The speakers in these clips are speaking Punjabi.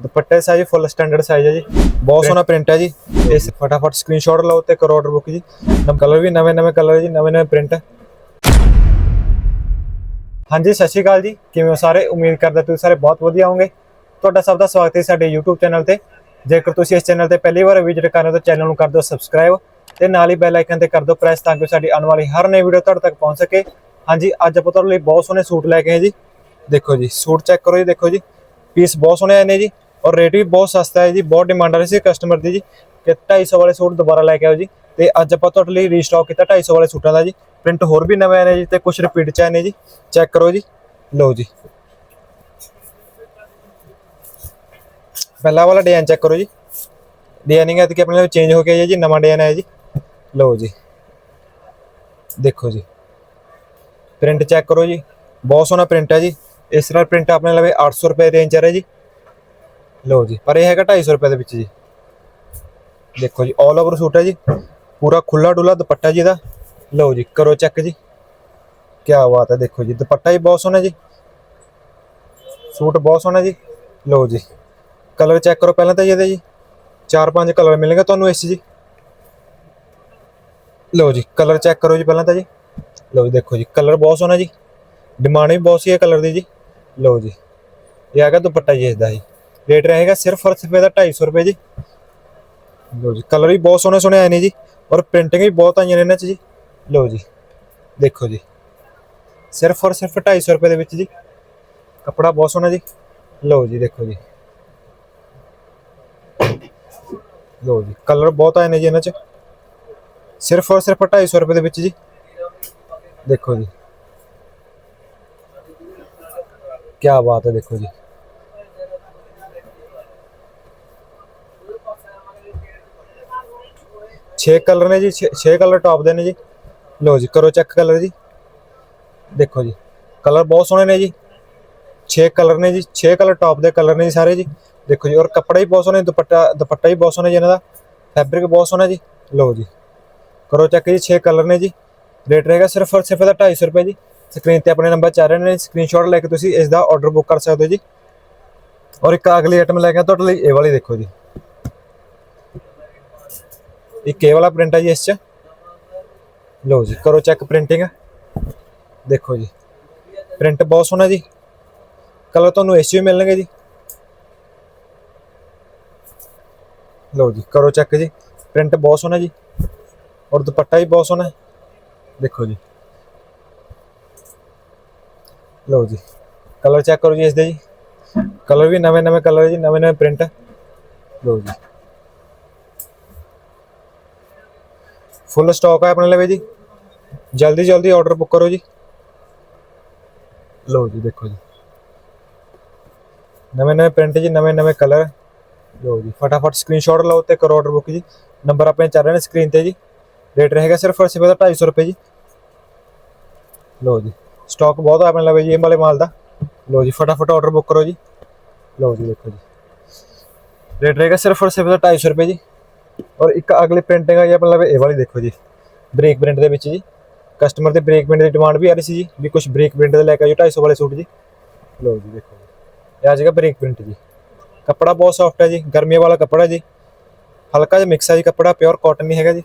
ਦੁਪੱਟੇ ਸਾਈਜ਼ ਫੁੱਲ ਸਟੈਂਡਰਡ ਸਾਈਜ਼ ਹੈ ਜੀ। ਬਹੁਤ ਸੋਹਣਾ ਪ੍ਰਿੰਟ ਹੈ ਜੀ। ਇਸ ਫਟਾਫਟ ਸਕਰੀਨਸ਼ਾਟ ਲਓ ਤੇ ਕਰੋ ਆਰਡਰ ਬੁੱਕ ਜੀ। ਨਮ ਕਲਰ ਵੀ ਨਵੇਂ ਨਵੇਂ ਕਲਰ ਜੀ ਨਵੇਂ ਨਵੇਂ ਪ੍ਰਿੰਟ ਹਾਂਜੀ ਸਤਿ ਸ਼੍ਰੀ ਅਕਾਲ ਜੀ। ਕਿਵੇਂ ਹੋ ਸਾਰੇ? ਉਮੀਦ ਕਰਦਾ ਤੁਸੀਂ ਸਾਰੇ ਬਹੁਤ ਵਧੀਆ ਹੋਵੋਗੇ। ਤੁਹਾਡਾ ਸਭ ਦਾ ਸਵਾਗਤ ਹੈ ਸਾਡੇ YouTube ਚੈਨਲ ਤੇ। ਜੇਕਰ ਤੁਸੀਂ ਇਸ ਚੈਨਲ ਤੇ ਪਹਿਲੀ ਵਾਰ ਵਿਜ਼ਿਟ ਕਰ ਰਹੇ ਹੋ ਤਾਂ ਚੈਨਲ ਨੂੰ ਕਰ ਦਿਓ ਸਬਸਕ੍ਰਾਈਬ ਤੇ ਨਾਲ ਹੀ ਬੈਲ ਆਈਕਨ ਤੇ ਕਰ ਦਿਓ ਪ੍ਰੈਸ ਤਾਂ ਕਿ ਸਾਡੀ ਆਉਣ ਵਾਲੀ ਹਰ ਨਵੀਂ ਵੀਡੀਓ ਤੁਹਾਡੇ ਤੱਕ ਪਹੁੰਚ ਸਕੇ। ਹਾਂਜੀ ਅੱਜ ਆਪਾਂ ਤੁਹਾਡੇ ਲਈ ਬਹੁਤ ਸੋਹਣੇ ਸੂਟ ਲੈ ਕੇ ਆਏ ਜੀ। ਦੇਖੋ ਜੀ ਸੂਟ ਚੈੱਕ ਕਰੋ ਜੀ ਦੇਖੋ ਜੀ। ਪੀਸ ਬਹੁਤ ਸੋਹਣੇ ਆਏ ਨੇ ਜੀ। ਔਰ ਰੇਟ ਵੀ ਬਹੁਤ ਸਸਤਾ ਹੈ ਜੀ, ਬਹੁਤ ਡਿਮਾਂਡ ਆ ਰਹੀ ਸੀ ਕਸਟਮਰ ਦੀ ਜੀ ਕਿ 250 ਵਾਲੇ ਸੂਟ ਦੁਬਾਰਾ ਲੈ ਕੇ ਆਓ ਜੀ। ਤੇ ਅੱਜ ਆਪਾਂ ਤੁਹਾਡੇ ਲਈ ਰੀਸਟਾਕ ਕੀਤਾ 250 ਵਾਲੇ ਸੂਟਾਂ ਦਾ ਜੀ। ਪ੍ਰਿੰਟ ਹੋਰ ਵੀ ਨਵੇਂ ਆਏ ਨੇ ਜੀ ਤੇ ਕੁਝ ਰਿਪੀਟ ਚ ਆਏ ਨੇ ਜੀ। ਚੈੱਕ ਕਰੋ ਜੀ। ਲਓ ਜੀ। ਪਹਿਲਾ ਵਾਲਾ ਡਿਜ਼ਾਈਨ ਚੈੱਕ ਕਰੋ ਜੀ। ਡਿਜ਼ਾਈਨਿੰਗ ਹੈ ਕਿ ਆਪਣੇ ਨਾਲ ਚੇਂਜ ਹੋ ਗਿਆ ਹੈ ਜੀ, ਨਵਾਂ ਡਿਜ਼ਾਈਨ ਆਇਆ ਜੀ। ਲਓ ਜੀ। ਦੇਖੋ ਜੀ। ਪ੍ਰਿੰਟ ਚੈੱਕ ਕਰੋ ਜੀ। ਬਹੁਤ ਸੋਹਣਾ ਪ੍ਰਿੰਟ ਹੈ ਜੀ। ਇਸ ਤਰ੍ਹਾਂ ਪ੍ਰਿੰਟ ਆਪਣੇ ਲਵੇ 800 ਰੁਪਏ ਰੇਂਜ ਆ ਰਿਹਾ ਜੀ। ਲਓ ਜੀ, ਪਰ ਇਹ ਹੈਗਾ 250 ਰੁਪਏ ਦੇ ਵਿੱਚ ਜੀ। ਦੇਖੋ ਜੀ 올 ਓਵਰ ਸੂਟ ਹੈ ਜੀ। ਪੂਰਾ ਖੁੱਲਾ ਡੁੱਲਾ ਦੁਪੱਟਾ ਜੀ ਦਾ ਲਓ ਜੀ, ਕਰੋ ਚੈੱਕ ਜੀ। ਕੀ ਬਾਤ ਹੈ, ਦੇਖੋ ਜੀ, ਦੁਪੱਟਾ ਹੀ ਬਹੁਤ ਸੋਹਣਾ ਜੀ। ਸੂਟ ਬਹੁਤ ਸੋਹਣਾ ਜੀ। ਲਓ ਜੀ ਕਲਰ ਚੈੱਕ ਕਰੋ ਪਹਿਲਾਂ ਤਾਂ ਜੀ ਇਹਦੇ ਜੀ। ਚਾਰ ਪੰਜ ਕਲਰ ਮਿਲਣਗੇ ਤੁਹਾਨੂੰ ਇਸ ਜੀ। ਲਓ ਜੀ ਕਲਰ ਚੈੱਕ ਕਰੋ ਜੀ ਪਹਿਲਾਂ ਤਾਂ ਜੀ। ਲਓ ਜੀ, ਦੇਖੋ ਜੀ ਕਲਰ ਬਹੁਤ ਸੋਹਣਾ ਜੀ। ਡਿਮਾਂਡ ਵੀ ਬਹੁਤ ਸੀ ਇਹ ਕਲਰ ਦੀ ਜੀ। ਲਓ ਜੀ, ਇਹ ਹੈਗਾ ਦੁਪੱਟਾ ਜੀ ਇਸ ਦਾ ਜੀ। रेट रहेगा सिर्फ़ और सिर्फ़ ढाई सौ रुपये जी। लो जी कलर भी बहुत सोहने सोने आए हैं जी, और प्रिंटिंग भी बहुत आई इन्हें जी। लो जी, देखो जी, सिर्फ़ और सिर्फ़ ढाई सौ रुपये के जी। कपड़ा बहुत सोना जी। लो जी, देखो जी। लो जी कलर बहुत आए हैं जी इन्हें सिर्फ़ और सिर्फ़ ढाई सौ रुपये के जी। देखो जी। क्या बात है, देखो जी। ਛੇ ਕਲਰ ਨੇ ਜੀ, ਛੇ ਕਲਰ ਟੌਪ ਦੇ ਨੇ ਜੀ। ਲਓ ਜੀ, ਕਰੋ ਚੈੱਕ ਕਲਰ ਜੀ। ਦੇਖੋ ਜੀ, ਕਲਰ ਬਹੁਤ ਸੋਹਣੇ ਨੇ ਜੀ। ਛੇ ਕਲਰ ਨੇ ਜੀ, ਛੇ ਕਲਰ ਟੌਪ ਦੇ ਕਲਰ ਨੇ ਜੀ ਸਾਰੇ ਜੀ। ਦੇਖੋ ਜੀ, ਔਰ ਕੱਪੜਾ ਵੀ ਬਹੁਤ ਸੋਹਣਾ ਦੁਪੱਟਾ ਦੁਪੱਟਾ ਵੀ ਬਹੁਤ ਸੋਹਣਾ ਜੀ ਇਹਨਾਂ ਦਾ। ਫੈਬਰਿਕ ਬਹੁਤ ਸੋਹਣਾ ਜੀ। ਲਓ ਜੀ, ਕਰੋ ਚੈੱਕ ਜੀ, ਛੇ ਕਲਰ ਨੇ ਜੀ। ਰੇਟ ਰਹੇਗਾ ਸਿਰਫ ਔਰ ਸਿਰਫ ਦਾ 250 ਰੁਪਏ ਜੀ। ਸਕਰੀਨ ਤੇ ਆਪਣੇ ਨੰਬਰ ਚੱਲ ਰਹੇ ਨੇ ਸਕਰੀਨਸ਼ਾਟ ਲੈ ਕੇ ਤੁਸੀਂ ਇਸ ਦਾ ਆਰਡਰ ਬੁੱਕ ਕਰ ਸਕਦੇ ਹੋ ਜੀ। ਔਰ ਇੱਕ ਅਗਲੀ ਆਈਟਮ ਲੈ ਕੇ ਤੁਹਾਡੇ ਲਈ ਇਹ ਵਾਲੀ ਦੇਖੋ ਜੀ। ਇਹ ਵਾਲਾ ਪ੍ਰਿੰਟ ਹੈ ਜੀ ਇਸ 'ਚ। ਲਓ ਜੀ, ਕਰੋ ਚੈੱਕ ਪ੍ਰਿੰਟਿੰਗ ਦੇਖੋ ਜੀ ਪ੍ਰਿੰਟ ਬਹੁਤ ਸੋਹਣਾ ਜੀ। ਕਲਰ ਤੁਹਾਨੂੰ ਇਸ 'ਚ ਵੀ ਮਿਲਣਗੇ ਜੀ। ਲਓ ਜੀ, ਕਰੋ ਚੈੱਕ ਜੀ। ਪ੍ਰਿੰਟ ਬਹੁਤ ਸੋਹਣਾ ਜੀ। ਔਰ ਦੁਪੱਟਾ ਵੀ ਬਹੁਤ ਸੋਹਣਾ। ਦੇਖੋ ਜੀ। ਲਓ ਜੀ ਕਲਰ ਚੈੱਕ ਕਰੋ ਜੀ ਇਸ ਦੇ ਜੀ। ਕਲਰ ਵੀ ਨਵੇਂ ਨਵੇਂ ਕਲਰ ਜੀ ਨਵੇਂ ਨਵੇਂ ਪ੍ਰਿੰਟ ਲਓ ਜੀ। ਫੁੱਲ ਸਟਾਕ ਹੈ ਆਪਣੇ ਲਵੇ ਜੀ। ਜਲਦੀ ਜਲਦੀ ਆਰਡਰ ਬੁੱਕ ਕਰੋ ਜੀ। ਲਓ ਜੀ, ਦੇਖੋ ਜੀ। ਨਵੇਂ ਨਵੇਂ ਪ੍ਰਿੰਟ ਜੀ, ਨਵੇਂ ਨਵੇਂ ਕਲਰ ਲਓ ਜੀ, ਫਟਾਫਟ ਸਕਰੀਨਸ਼ਾਟ ਲਓ ਤੇ ਕਰੋ ਆਰਡਰ ਬੁੱਕ ਜੀ। ਨੰਬਰ ਆਪਣੇ ਚੱਲ ਰਹੇ ਨੇ ਸਕਰੀਨ ਤੇ ਜੀ। ਰੇਟ ਰਹੇਗਾ ਸਿਰਫ ਔਰ ਸਿਰਫ 250 ਰੁਪਏ ਜੀ। ਲਓ ਜੀ ਸਟਾਕ ਬਹੁਤ ਆ ਆਪਣੇ ਲਵੇ ਜੀ, ਇਹ ਵਾਲੇ ਮਾਲ ਦਾ। ਲਓ ਜੀ, ਫਟਾਫਟ ਆਰਡਰ ਬੁੱਕ ਕਰੋ ਜੀ। ਲਓ ਜੀ, ਦੇਖੋ ਜੀ। ਰੇਟ ਰਹੇਗਾ ਸਿਰਫ ਔਰ ਸਿਰਫ 250 ਰੁਪਏ ਜੀ। ਔਰ ਇੱਕ ਅਗਲੀ ਪ੍ਰਿੰਟਿੰਗ ਆ ਜੀ, ਮਤਲਬ ਇਹ ਵਾਲੀ ਦੇਖੋ ਜੀ ਬ੍ਰੇਕ ਪ੍ਰਿੰਟ ਦੇ ਵਿੱਚ ਜੀ। ਕਸਟਮਰ ਦੇ ਬ੍ਰੇਕ ਪ੍ਰਿੰਟ ਦੀ ਡਿਮਾਂਡ ਵੀ ਆ ਰਹੀ ਸੀ ਜੀ, ਵੀ ਕੁਝ ਬ੍ਰੇਕ ਪ੍ਰਿੰਟ ਦੇ ਲੈ ਕੇ ਆਇਓ 250 ਵਾਲੇ ਸੂਟ ਜੀ। ਲਓ ਜੀ, ਦੇਖੋ ਜੀ। ਇਹ ਆ ਜਾਏਗਾ ਬ੍ਰੇਕ ਪ੍ਰਿੰਟ ਜੀ। ਕੱਪੜਾ ਬਹੁਤ ਸੌਫਟ ਹੈ ਜੀ, ਗਰਮੀਆਂ ਵਾਲਾ ਕੱਪੜਾ ਜੀ। ਹਲਕਾ ਜਿਹਾ ਮਿਕਸ ਹੈ ਜੀ, ਕੱਪੜਾ ਪਿਓਰ ਕਾਟਨ ਨਹੀਂ ਹੈਗਾ ਜੀ।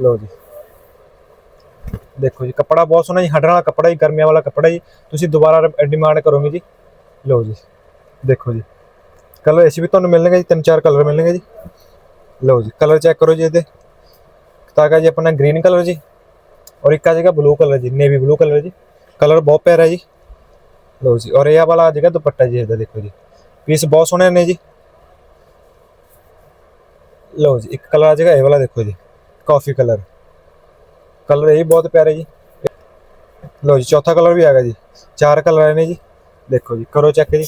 ਲਓ ਜੀ। ਦੇਖੋ ਜੀ, ਕੱਪੜਾ ਬਹੁਤ ਸੋਹਣਾ ਜੀ ਹੰਡਣ ਵਾਲਾ ਕੱਪੜਾ ਜੀ, ਗਰਮੀਆਂ ਵਾਲਾ ਕੱਪੜਾ ਜੀ। ਤੁਸੀਂ ਦੁਬਾਰਾ ਡਿਮਾਂਡ ਕਰੋਗੇ ਜੀ। ਲਓ ਜੀ। ਦੇਖੋ ਜੀ। ਕਲਰ ਇਸ ਵੀ ਤੁਹਾਨੂੰ ਮਿਲਣਗੇ ਜੀ, ਤਿੰਨ ਚਾਰ ਕਲਰ ਮਿਲਣਗੇ ਜੀ। ਲਓ ਜੀ ਕਲਰ ਚੈੱਕ ਕਰੋ ਜੀ ਇਹਦੇ। ਤਾਂ ਤਾਗਾ ਜੀ ਆਪਣਾ ਗ੍ਰੀਨ ਕਲਰ ਜੀ ਔਰ ਇੱਕ ਆ ਜਾਏਗਾ ਬਲੂ ਕਲਰ ਜੀ ਨੇਵੀ ਬਲੂ ਕਲਰ ਜੀ। ਕਲਰ ਬਹੁਤ ਪਿਆਰਾ ਜੀ। ਲਓ ਜੀ, ਔਰ ਇਹ ਵਾਲਾ ਆ ਜਾਏਗਾ ਦੁਪੱਟਾ ਜੀ ਇਹਦਾ ਦੇਖੋ ਜੀ। ਪੀਸ ਬਹੁਤ ਸੋਹਣੇ ਨੇ ਜੀ। ਲਓ ਜੀ, ਇੱਕ ਕਲਰ ਆ ਜਾਏਗਾ ਇਹ ਵਾਲਾ ਦੇਖੋ ਜੀ ਕਾਫੀ ਕਲਰ ਕਲਰ ਇਹ ਬਹੁਤ ਪਿਆਰੇ ਜੀ। ਲਓ ਜੀ, ਚੌਥਾ ਕਲਰ ਵੀ ਆ ਗਿਆ ਜੀ। ਚਾਰ ਕਲਰ ਆਏ ਨੇ ਜੀ। ਦੇਖੋ ਜੀ, ਕਰੋ ਚੈੱਕ ਜੀ।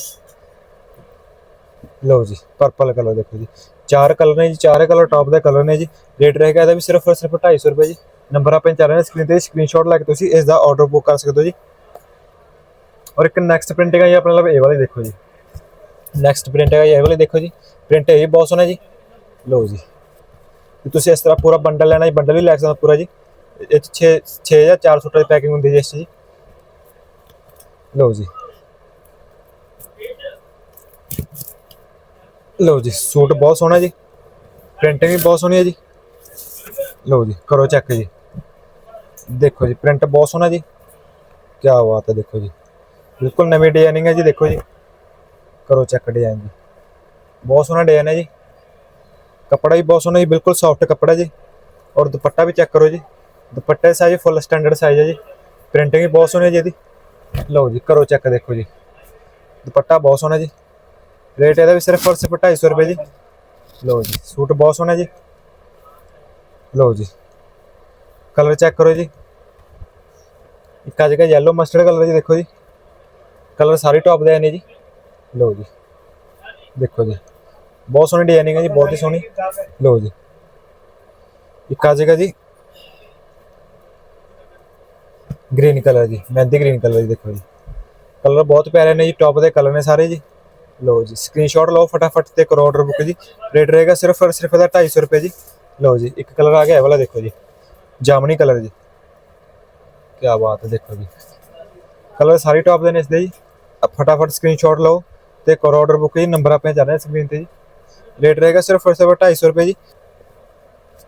ਲਓ ਜੀ ਪਰਪਲ ਕਲਰ ਦੇਖੋ ਜੀ। ਚਾਰ ਕਲਰ ਨੇ ਜੀ, ਚਾਰੇ ਕਲਰ ਟੌਪ ਦੇ ਕਲਰ ਨੇ ਜੀ। ਰੇਟ ਰਹੇਗਾ ਇਹਦਾ ਵੀ ਸਿਰਫ ਔਰ ਸਿਰਫ 250 ਰੁਪਏ ਜੀ। ਨੰਬਰ ਆਪਾਂ ਚੱਲ ਰਹੇ ਰਿਹਾ ਸਕਰੀਨ ਤੇ ਸਕਰੀਨਸ਼ਾਟ ਲੈ ਕੇ ਤੁਸੀਂ ਇਸ ਦਾ ਆਰਡਰ ਬੁੱਕ ਕਰ ਸਕਦੇ ਹੋ ਜੀ। ਔਰ ਇੱਕ ਨੈਕਸਟ ਪ੍ਰਿੰਟਿੰਗ ਆ ਜੀ, ਆਪਣੇ ਲਈ ਇਹ ਵਾਲੇ ਦੇਖੋ ਜੀ। ਨੈਕਸਟ ਪ੍ਰਿੰਟ ਹੈ ਇਹ ਵਾਲੇ ਦੇਖੋ ਜੀ। ਪ੍ਰਿੰਟ ਇਹ ਵੀ ਬਹੁਤ ਸੋਹਣਾ ਜੀ। ਲਓ ਜੀ। ਜੇ ਤੁਸੀਂ ਇਸ ਤਰ੍ਹਾਂ ਪੂਰਾ ਬੰਡਲ ਲੈਣਾ ਜੀ ਬੰਡਲ ਵੀ ਲੈ ਸਕਦੇ ਪੂਰਾ ਜੀ। ਇਹ 'ਚ ਛੇ 6 ਜਾਂ 4 ਸੂਟਾਂ ਦੀ ਪੈਕਿੰਗ ਹੁੰਦੀ ਜੀ ਇਸ ਜੀ। ਲਓ ਜੀ। ਲਓ ਜੀ, ਸੂਟ ਬਹੁਤ ਸੋਹਣਾ ਜੀ। ਪ੍ਰਿੰਟਿੰਗ ਵੀ ਬਹੁਤ ਸੋਹਣੀ ਹੈ ਜੀ। ਲਓ ਜੀ, ਕਰੋ ਚੈੱਕ ਜੀ। ਦੇਖੋ ਜੀ, ਪ੍ਰਿੰਟ ਬਹੁਤ ਸੋਹਣਾ ਜੀ। ਕੀ ਬਾਤ ਹੈ, ਦੇਖੋ ਜੀ। ਬਿਲਕੁਲ ਨਵੀਂ ਡਿਜ਼ਾਈਨਿੰਗ ਹੈ ਜੀ, ਦੇਖੋ ਜੀ। ਕਰੋ ਚੈੱਕ ਡਿਜ਼ਾਈਨ ਜੀ। ਬਹੁਤ ਸੋਹਣਾ ਡਿਜ਼ਾਈਨ ਹੈ ਜੀ। ਕੱਪੜਾ ਵੀ ਬਹੁਤ ਸੋਹਣਾ ਜੀ, ਬਿਲਕੁਲ ਸੌਫਟ ਕੱਪੜਾ ਜੀ। ਔਰ ਦੁਪੱਟਾ ਵੀ ਚੈੱਕ ਕਰੋ ਜੀ। ਦੁਪੱਟੇ ਸਾਈਜ਼ ਫੁੱਲ ਸਟੈਂਡਰਡ ਸਾਈਜ਼ ਹੈ ਜੀ। ਪ੍ਰਿੰਟਿੰਗ ਵੀ ਬਹੁਤ ਸੋਹਣੀ ਹੈ ਜੀ ਇਹਦੀ। ਲਓ ਜੀ, ਕਰੋ ਚੈੱਕ ਦੇਖੋ ਜੀ। ਦੁਪੱਟਾ ਬਹੁਤ ਸੋਹਣਾ ਜੀ। ਰੇਟ ਇਹਦਾ ਵੀ ਸਿਰਫ ਔਰ ਸਿਰਫ 250 ਰੁਪਏ ਜੀ। ਲਓ ਜੀ, ਸੂਟ ਬਹੁਤ ਸੋਹਣਾ ਜੀ। ਲਓ ਜੀ, ਕਲਰ ਚੈੱਕ ਕਰੋ ਜੀ। ਇੱਕ ਆ ਜਗ੍ਹਾ yellow ਮਸਟਰਡ ਕਲਰ ਜੀ, ਦੇਖੋ ਜੀ। ਕਲਰ ਸਾਰੇ ਟੌਪ ਦੇ ਆਏ ਨੇ ਜੀ। ਲਓ ਜੀ, ਦੇਖੋ ਜੀ। ਬਹੁਤ ਸੋਹਣੀ ਡਿਜ਼ਾਈਨਿੰਗ ਹੈ ਜੀ, ਬਹੁਤ ਹੀ ਸੋਹਣੀ। ਲਓ ਜੀ, ਇੱਕ ਆ ਜਗ੍ਹਾ ਜੀ। ਗ੍ਰੀਨ ਕਲਰ ਜੀ, ਮਹਿੰਦੀ ਗ੍ਰੀਨ ਕਲਰ ਜੀ, ਦੇਖੋ ਜੀ। ਕਲਰ ਬਹੁਤ ਪਿਆਰੇ ਨੇ ਜੀ ਟੌਪ ਦੇ ਕਲਰ ਨੇ ਸਾਰੇ ਜੀ। ਲਓ ਜੀ ਸਕਰੀਨਸ਼ਾਟ ਲਓ ਫਟਾਫਟ ਤੇ ਕਰੋ ਆਰਡਰ ਬੁੱਕ ਜੀ। ਰੇਟ ਰਹੇਗਾ ਸਿਰਫ ਔਰ ਸਿਰਫ ਇਹਦਾ 250 ਰੁਪਏ ਜੀ। ਲਓ ਜੀ, ਇੱਕ ਕਲਰ ਆ ਗਿਆ, ਇਹ ਵਾਲਾ ਦੇਖੋ ਜੀ। ਜਾਮਨੀ ਕਲਰ ਜੀ। ਕੀ ਬਾਤ ਹੈ, ਦੇਖੋ ਜੀ। ਕਲਰ ਸਾਰੇ ਟੌਪ ਦੇ ਨੇ ਇਸ ਦੇ ਜੀ। ਫਟਾਫਟ ਸਕਰੀਨਸ਼ਾਟ ਲਓ ਤੇ ਕਰੋ ਆਰਡਰ ਬੁੱਕ ਜੀ ਨੰਬਰ ਆਪਣੇ ਚੱਲ ਰਿਹਾ ਸਕਰੀਨ ਤੇ ਜੀ। ਰੇਟ ਰਹੇਗਾ ਸਿਰਫ ਔਰ ਸਿਰਫ 250 ਰੁਪਏ ਜੀ।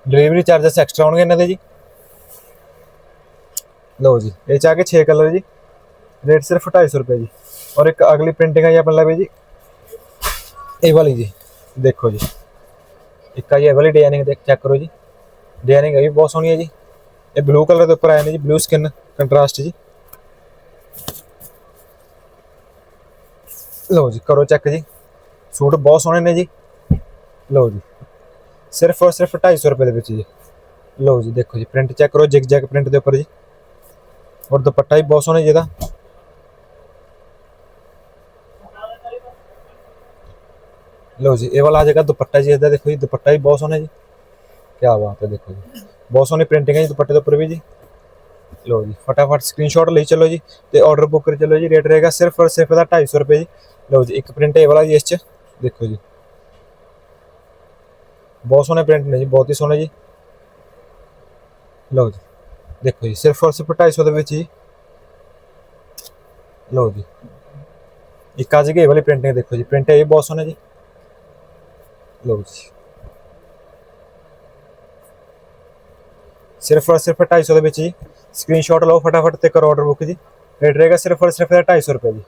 ਡਿਲੀਵਰੀ ਚਾਰजेस ਐਕਸਟਰਾ ਹੋਣਗੇ ਇਹਨਾਂ ਦੇ ਜੀ। ਲਓ ਜੀ, ਇਹ ਚ ਆ ਕੇ 6 ਕਲਰ ਜੀ। ਰੇਟ ਸਿਰਫ 250 ਰੁਪਏ ਜੀ। ਔਰ ਇੱਕ ਅਗਲੀ ਪ੍ਰਿੰਟਿੰਗ ਆਈ ਆਪਾਂ ਲਵੇ ਜੀ। ਇਹ ਵਾਲੀ ਜੀ, ਦੇਖੋ ਜੀ। ਇੱਕ ਆ ਜੀ, ਇਹ ਵਾਲੀ ਡਿਜ਼ਾਈਨਿੰਗ ਦੇਖ ਚੈੱਕ ਕਰੋ ਜੀ। ਡਿਜ਼ਾਈਨਿੰਗ ਵੀ ਬਹੁਤ ਸੋਹਣੀ ਹੈ ਜੀ। ਇਹ ਬਲੂ ਕਲਰ ਦੇ ਉੱਪਰ ਆਏ ਨੇ ਜੀ ਬਲੂ ਸਕਿਨ ਕੰਟਰਾਸਟ ਜੀ। ਲਓ ਜੀ, ਕਰੋ ਚੈੱਕ ਜੀ। ਸੂਟ ਬਹੁਤ ਸੋਹਣੇ ਨੇ ਜੀ। ਲਓ ਜੀ। ਸਿਰਫ ਔਰ ਸਿਰਫ 250 ਰੁਪਏ ਦੇ ਵਿੱਚ ਜੀ। ਲਓ ਜੀ, ਦੇਖੋ ਜੀ ਪ੍ਰਿੰਟ ਚੈੱਕ ਕਰੋ ਜਿਗ ਜੈਗ ਪ੍ਰਿੰਟ ਦੇ ਉੱਪਰ ਜੀ। ਔਰ ਦੁਪੱਟਾ ਵੀ ਬਹੁਤ ਸੋਹਣਾ ਜੀ ਲਓ ਜੀ, ਇਹ ਵਾਲਾ ਆ ਜਾਏਗਾ, ਦੁਪੱਟਾ ਜੀ, ਇਹਦਾ ਦੇਖੋ ਜੀ, ਦੁਪੱਟਾ ਵੀ ਬਹੁਤ ਸੋਹਣਾ ਜੀ। ਕੀ ਬਾਤ ਹੈ, ਦੇਖੋ ਜੀ। ਬਹੁਤ ਸੋਹਣੀ ਪ੍ਰਿੰਟਿੰਗ ਹੈ ਜੀ, ਦੁਪੱਟੇ ਦੇ ਉੱਪਰ ਵੀ ਜੀ। ਲਓ ਜੀ, ਫਟਾਫਟ ਸਕਰੀਨਸ਼ਾਟ ਲਈ ਚਲੋ ਜੀ ਤੇ ਆਰਡਰ ਬੁੱਕ ਕਰ ਚਲੋ ਜੀ। ਰੇਟ ਰਹੇਗਾ ਸਿਰਫ ਔਰ ਸਿਰਫ ਦਾ 250 ਰੁਪਏ ਜੀ। ਲਓ ਜੀ, ਇੱਕ ਪ੍ਰਿੰਟ ਇਹ ਵਾਲਾ ਜੀ, ਇਸ ਚ। ਦੇਖੋ ਜੀ। ਬਹੁਤ ਸੋਹਣੇ ਪ੍ਰਿੰਟ ਨੇ ਜੀ, ਬਹੁਤ ਹੀ ਸੋਹਣੇ ਜੀ। ਲਓ ਜੀ, ਦੇਖੋ ਜੀ, ਸਿਰਫ ਔਰ ਸਿਰਫ 250 ਦੇ ਵਿੱਚ ਜੀ। ਲਓ ਜੀ। ਇੱਕ ਆ ਜੀ ਇਹ ਵਾਲੀ ਪ੍ਰਿੰਟਿੰਗ ਦੇਖੋ ਜੀ ਪ੍ਰਿੰਟ ਇਹ ਬਹੁਤ ਸੋਹਣਾ ਜੀ। ਲਓ ਜੀ ਸਿਰਫ ਔਰ ਸਿਰਫ 250 ਦੇ ਵਿੱਚ ਜੀ। ਸਕਰੀਨਸ਼ਾਟ ਲਓ, ਫਟਾਫਟ ਤੇ ਕਰੋ ਆਰਡਰ ਬੁੱਕ ਜੀ। ਰੇਟ ਰਹੇਗਾ ਸਿਰਫ ਔਰ ਸਿਰਫ 250 ਰੁਪਏ ਜੀ।